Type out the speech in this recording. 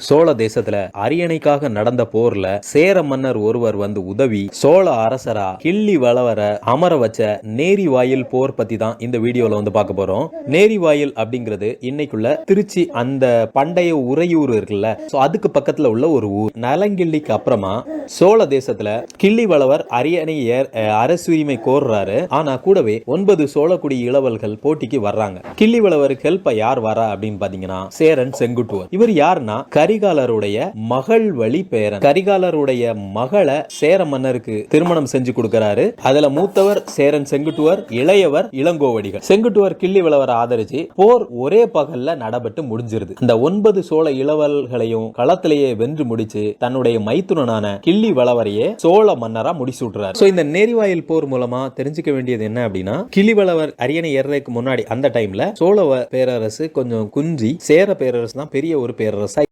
சோழ தேசத்துல அரியணைக்காக நடந்த போர்ல சேர மன்னர் ஒருவர் வந்து உதவி சோழ அரசரா கிள்ளி வளவர அமர வச்ச நேரி வாயில் போர் பத்தி தான் இந்த வீடியோல வந்து பார்க்க போறோம். நேரி வாயில் அப்படிங்கிறது இன்னைக்குள்ள திருச்சி அந்த பண்டைய உறையூர் இருக்குல்ல சோ அதுக்கு பக்கத்துல உள்ள ஒரு ஊர். நலங்கிள்ளிக்கு அப்புறமா சோழ தேசத்துல கிள்ளி வளவர் அரியணை ஏர் அரசுரிமை கோர்றாரு. ஆனா கூடவே ஒன்பது சோழக்குடி இளவல்கள் போட்டிக்கு வர்றாங்க. கிள்ளி வளவருக்கு ஹெல்ப்ப யார் வரா அப்படின்னு பாத்தீங்கன்னா சேரன் செங்குட்டுவர். இவர் யாருன்னா கரிகாலருடைய மகள் வழி பேரன். கரிகாலருடைய மகளை சேர மன்னருக்கு திருமணம் செஞ்சு கொடுக்கிறாரு. அதுல மூத்தவர் சேரன் செங்குட்டுவர் இளையவர் இளங்கோவடிகள். செங்குட்டுவர் கிள்ளி வளவரை ஆதரிச்சு போர் ஒரே பகல்ல நடபட்டு முடிஞ்சிருது. அந்த ஒன்பது சோழ இளவல்களையும் களத்திலேயே வென்று முடிச்சு தன்னுடைய மைத்துனனான கிள்ளி வளவரையே சோழ மன்னரா முடிசூட்டுறாரு. சோ இந்த நேரிவாயில் போர் மூலமா தெரிஞ்சுக்க வேண்டியது என்ன அப்படின்னா கிளிவளவர் அரியணை ஏறதுக்கு முன்னாடி அந்த டைம்ல சோழ பேரரசு கொஞ்சம் குஞ்சி சேர பேரரசு தான் பெரிய ஒரு பேரரசா